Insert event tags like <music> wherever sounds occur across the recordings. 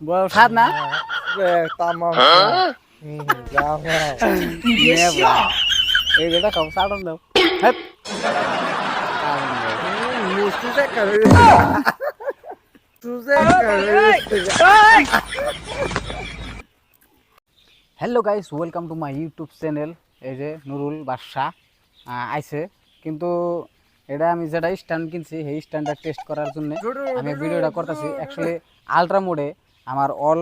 বড় স্বাদ না তামাম। এই সাড়ন দাও। করে তুজে hello guys welcome to my YouTube channel এই যে নুরুল বাদশাহ আইছে কিন্তু এটা আমি যেটা স্ট্যান্ড কিনছি সেই স্ট্যান্ডটা টেস্ট করার জন্য আমি ভিডিওটা করতেছি। অ্যাকচুয়ালি আলট্রা মোডে আমার অল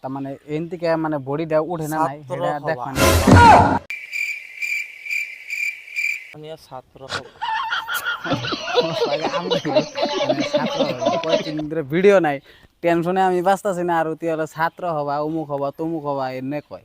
তার মানে এন থেকে মানে বডিটা উঠে না নাই দেখ মানে আমি ছাত্র ভিডিও নাই। টেনশনে আমি বাঁচতেছি না আর তুই হলো ছাত্র হবা অমুক হবা তমুক হবা এনে কয়।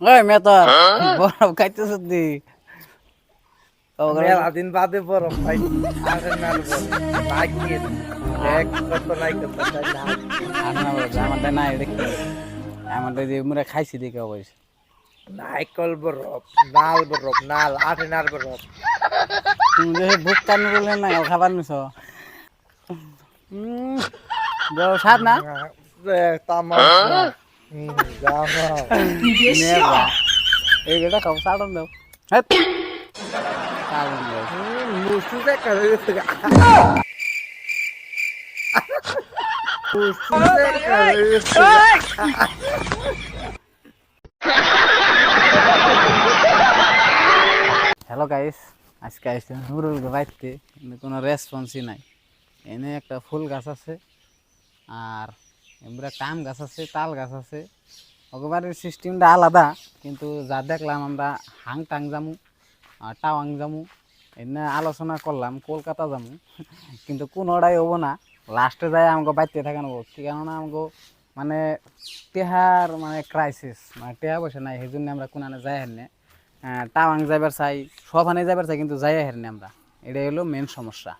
ওই মেতর বরফ খাইতেছ দি মেলা দিন বাদে বড় ভাই আরে না ভাগ্যে এক কত নাই কত আমারটা নাই দেখি। আমারটা যে মুরা খাইছি দেখে অবশ্য নাইকল বরফ নাল বরফ নাল আটে নাল বরফ। তুমি যে ভুক কান বললে না খাবার নিছ? বড় স্বাদ না? তামাম জামা নেবা এই বেটা খাও সাড়ন দাও সাড়ন দাও হ্যালো গাইস আজকে আসছে নুরুল বাইতে কোনো রেসপন্সই নাই এনে একটা ফুল গাছ আছে আর এমরা কাম গাছ আছে, তাল গাছ আছে। অগবারের সিস্টেমটা আলাদা, কিন্তু যা দেখলাম আমরা হাং টাং জামু টাওয়াং জামু, এনে আলোচনা করলাম, কলকাতা জামু, <laughs> কিন্তু কোনোটাই হব না। লাস্টে যায় আমাকে বাইতে থাকানো কি কেননা আমাকে মানে টেহার মানে ক্রাইসিস মানে টেহা বসে নাই সেই জন্য আমরা কোনানে যাই হেনে টাওয়াং যাইবার চাই সবখানে যাইবার চাই, কিন্তু যাই হেরনে আমরা। এটাই হলো মেন সমস্যা।